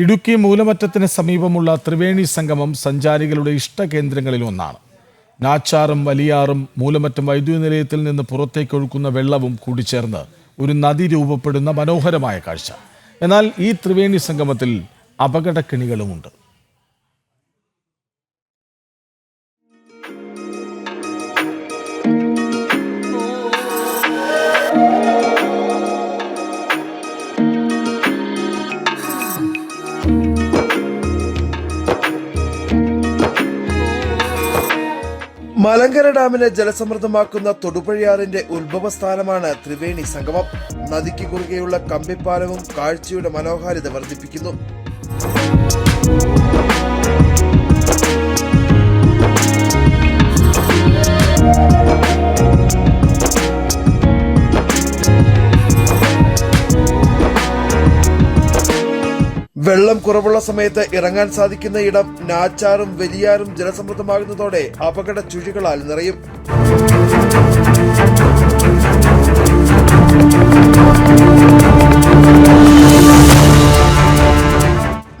ഇടുക്കി മൂലമറ്റത്തിന് സമീപമുള്ള ത്രിവേണി സംഗമം സഞ്ചാരികളുടെ ഇഷ്ട കേന്ദ്രങ്ങളിൽ ഒന്നാണ്. നാച്ചാറും വലിയാറും മൂലമറ്റം വൈദ്യുതി നിലയത്തിൽ നിന്ന് പുറത്തേക്ക് ഒഴുക്കുന്ന വെള്ളവും കൂടിച്ചേർന്ന് ഒരു നദി രൂപപ്പെടുന്ന മനോഹരമായ കാഴ്ച. എന്നാൽ ഈ ത്രിവേണി സംഗമത്തിൽ അപകടക്കെണികളുമുണ്ട്. മലങ്കര ഡാമിനെ ജലസമൃദ്ധമാക്കുന്ന തൊടുപുഴയാറിന്റെ ഉത്ഭവസ്ഥാനമാണ് ത്രിവേണി സംഗമം. നദിക്ക് കുറുകെയുള്ള കമ്പിപ്പാലവും കാഴ്ചയുടെ മനോഹാരിത വർദ്ധിപ്പിക്കുന്നു. വെള്ളം കുറവുള്ള സമയത്ത് ഇറങ്ങാൻ സാധിക്കുന്ന ഇടം നാച്ചാറും വലിയാറും ജലസമൃദ്ധമാകുന്നതോടെ അപകട ചുഴികളാൽ നിറയും.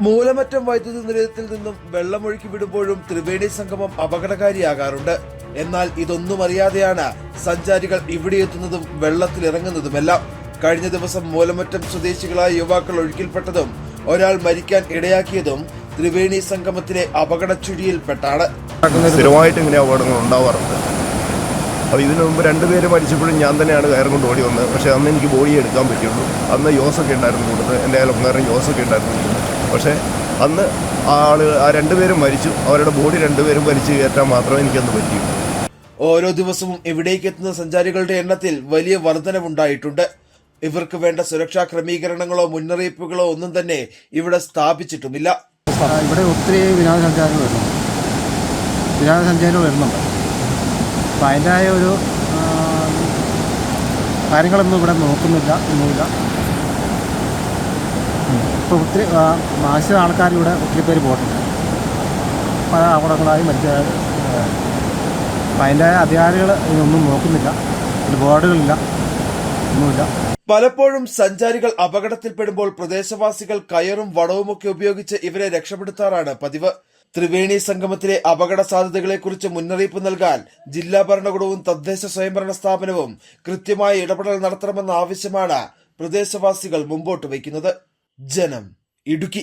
മൂലമറ്റം വൈദ്യുതി നിലയത്തിൽ നിന്നും വെള്ളമൊഴുക്കി വിടുമ്പോഴും ത്രിവേണി സംഗമം അപകടകാരിയാകാറുണ്ട്. എന്നാൽ ഇതൊന്നും അറിയാതെയാണ് സഞ്ചാരികൾ ഇവിടെ എത്തുന്നതും വെള്ളത്തിലിറങ്ങുന്നതുമെല്ലാം. കഴിഞ്ഞ ദിവസം മൂലമറ്റം സ്വദേശികളായ യുവാക്കൾ ഒഴുക്കിൽപ്പെട്ടതും ഒരാൾ മരിക്കാൻ ഇടയാക്കിയതും ത്രിവേണി സംഗമത്തിലെ അപകട ചുഴിയിൽപ്പെട്ടാണ് സ്ഥിരമായിട്ട് ഇങ്ങനെ അപകടങ്ങൾ ഉണ്ടാവാറുണ്ട്. അപ്പോൾ ഇതിനു മുമ്പ് രണ്ടുപേര് മരിച്ചപ്പോഴും ഞാൻ തന്നെയാണ് കയറും കൊണ്ട് ഓടി വന്നത്. പക്ഷേ അന്ന് എനിക്ക് ബോഡി എടുക്കാൻ പറ്റുള്ളൂ അന്ന് യോസൊക്കെ ഉണ്ടായിരുന്നു കൂടുതൽ. എന്റെ അയൽക്കാരൻ യോസൊക്കെ ഉണ്ടായിരുന്നു പക്ഷേ അന്ന് ആ ആൾ ആ രണ്ടുപേരും മരിച്ചു. അവരുടെ ബോഡി രണ്ടുപേരും മരിച്ചു കയറ്റാൻ മാത്രമേ എനിക്കന്ന് പറ്റിയുള്ളൂ. ഓരോ ദിവസവും ഇവിടേക്ക് എത്തുന്ന സഞ്ചാരികളുടെ എണ്ണത്തിൽ വലിയ വർധനവുണ്ടായിട്ടുണ്ട്. ഇവർക്ക് വേണ്ട സുരക്ഷാ ക്രമീകരണങ്ങളോ മുന്നറിയിപ്പുകളോ ഒന്നും തന്നെ ഇവിടെ സ്ഥാപിച്ചിട്ടുമില്ല. ഇവിടെ ഒത്തിരി വിനോദസഞ്ചാരികൾ വരുന്നുണ്ട്. വിനോദസഞ്ചാരികൾ വരുന്നുണ്ട്. അപ്പം അതിന്റെതായ ഒരു കാര്യങ്ങളൊന്നും ഇവിടെ നോക്കുന്നില്ല ഒന്നുമില്ല ഇപ്പോൾ ഒത്തിരി മാനസിക ആൾക്കാർ ഇവിടെ ഒത്തിരി പേര് പോയിട്ടുണ്ട്. പല അപകടങ്ങളായി മരിച്ച അപ്പം അതിന്റെ അധികാരികൾ ഇതൊന്നും നോക്കുന്നില്ല. ഒരു ബോർഡുകളില്ല ഒന്നുമില്ല. പലപ്പോഴും സഞ്ചാരികൾ അപകടത്തിൽപ്പെടുമ്പോൾ പ്രദേശവാസികൾ കയറും വടവുമൊക്കെ ഉപയോഗിച്ച് ഇവരെ രക്ഷപ്പെടുത്താറാണ് പതിവ്. ത്രിവേണി സംഗമത്തിലെ അപകട സാധ്യതകളെക്കുറിച്ച് മുന്നറിയിപ്പ് നൽകാൻ ജില്ലാ ഭരണകൂടവും തദ്ദേശ സ്വയംഭരണ സ്ഥാപനവും കൃത്യമായ ഇടപെടൽ നടത്തണമെന്ന ആവശ്യമാണ് പ്രദേശവാസികൾ മുമ്പോട്ട് വയ്ക്കുന്നത്. ജനം ഇടുക്കി.